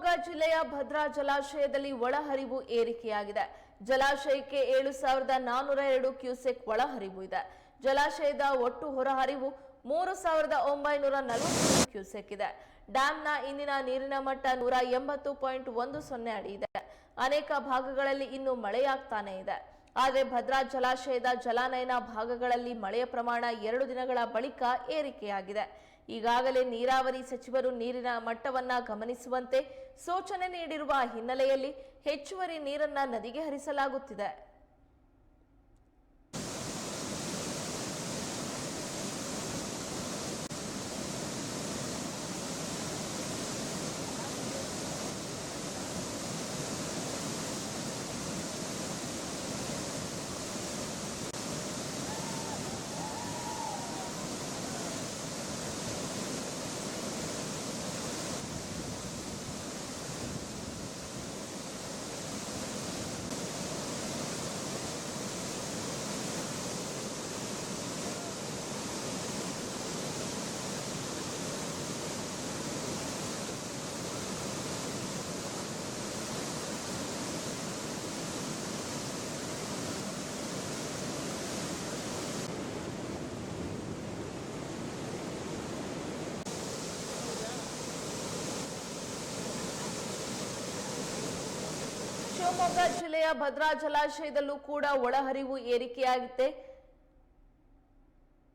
ಶಿವಮೊಗ್ಗ ಜಿಲ್ಲೆಯ ಭದ್ರಾ ಜಲಾಶಯದಲ್ಲಿ ಒಳಹರಿವು ಏರಿಕೆಯಾಗಿದೆ. ಜಲಾಶಯಕ್ಕೆ ಏಳು ಸಾವಿರದ ನಾನೂರ ಎರಡು ಕ್ಯೂಸೆಕ್ ಒಳಹರಿವು ಇದೆ. ಜಲಾಶಯದ ಒಟ್ಟು ಹೊರಹರಿವು ಮೂರು ಸಾವಿರದ ಒಂಬೈನೂರ ನಲವತ್ತು ಕ್ಯೂಸೆಕ್ ಇದೆ. ಡ್ಯಾಂನ ಇಂದಿನ ನೀರಿನ ಮಟ್ಟ ನೂರ ಎಂಬತ್ತು ಪಾಯಿಂಟ್ ಒಂದು ಸೊನ್ನೆ ಅಡಿ ಇದೆ. ಅನೇಕ ಭಾಗಗಳಲ್ಲಿ ಇನ್ನೂ ಮಳೆಯಾಗ್ತಾನೆ ಇದೆ. ಆದರೆ ಭದ್ರಾ ಜಲಾಶಯದ ಜಲಾನಯನ ಭಾಗಗಳಲ್ಲಿ ಮಳೆಯ ಪ್ರಮಾಣ ಎರಡು ದಿನಗಳ ಬಳಿಕ ಏರಿಕೆಯಾಗಿದೆ. ಈಗಾಗಲೇ ನೀರಾವರಿ ಸಚಿವರು ನೀರಿನ ಮಟ್ಟವನ್ನ ಗಮನಿಸುವಂತೆ ಸೂಚನೆ ನೀಡಿರುವ ಹಿನ್ನೆಲೆಯಲ್ಲಿ ಹೆಚ್ಚುವರಿ ನೀರನ್ನ ನದಿಗೆ ಹರಿಸಲಾಗುತ್ತಿದೆ. ಶಿವಮೊಗ್ಗ ಜಿಲ್ಲೆಯ ಭದ್ರಾ ಜಲಾಶಯದಲ್ಲೂ ಕೂಡ ಒಳಹರಿವು ಏರಿಕೆಯಾಗಿದೆ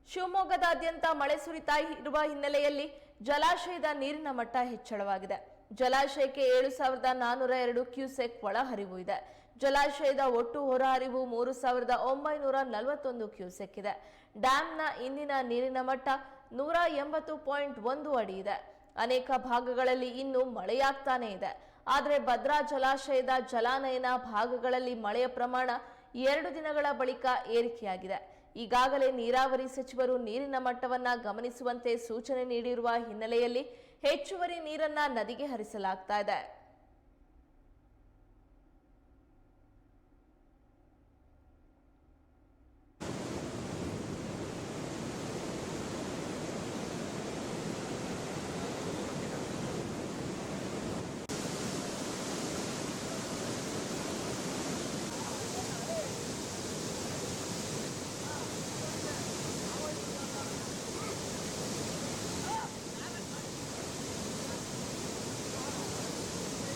ಶಿವಮೊಗ್ಗದಾದ್ಯಂತ ಮಳೆ ಸುರಿತಾ ಇರುವ ಹಿನ್ನೆಲೆಯಲ್ಲಿ ಜಲಾಶಯದ ನೀರಿನ ಮಟ್ಟ ಹೆಚ್ಚಳವಾಗಿದೆ. ಜಲಾಶಯಕ್ಕೆ ಏಳು ಸಾವಿರದ ನಾನ್ನೂರ ಎರಡು ಕ್ಯೂಸೆಕ್ ಒಳಹರಿವು ಇದೆ. ಜಲಾಶಯದ ಒಟ್ಟು ಹೊರಹರಿವು ಮೂರು ಸಾವಿರದ ಒಂಬೈನೂರ ನಲವತ್ತೊಂದು ಕ್ಯೂಸೆಕ್ ಇದೆ. ಡ್ಯಾಂನ ಇಂದಿನ ನೀರಿನ ಮಟ್ಟ ನೂರ ಎಂಬತ್ತು ಪಾಯಿಂಟ್ ಒಂದು ಅಡಿ ಇದೆ. ಅನೇಕ ಭಾಗಗಳಲ್ಲಿ ಇನ್ನೂ ಮಳೆಯಾಗ್ತಾನೆ ಇದೆ. ಆದರೆ ಭದ್ರಾ ಜಲಾಶಯದ ಜಲಾನಯನ ಭಾಗಗಳಲ್ಲಿ ಮಳೆಯ ಪ್ರಮಾಣ ಎರಡು ದಿನಗಳ ಬಳಿಕ ಏರಿಕೆಯಾಗಿದೆ. ಈಗಾಗಲೇ ನೀರಾವರಿ ಸಚಿವರು ನೀರಿನ ಮಟ್ಟವನ್ನ ಗಮನಿಸುವಂತೆ ಸೂಚನೆ ನೀಡಿರುವ ಹಿನ್ನೆಲೆಯಲ್ಲಿ ಹೆಚ್ಚುವರಿ ನೀರನ್ನ ನದಿಗೆ ಹರಿಸಲಾಗ್ತಾ ಇದೆ.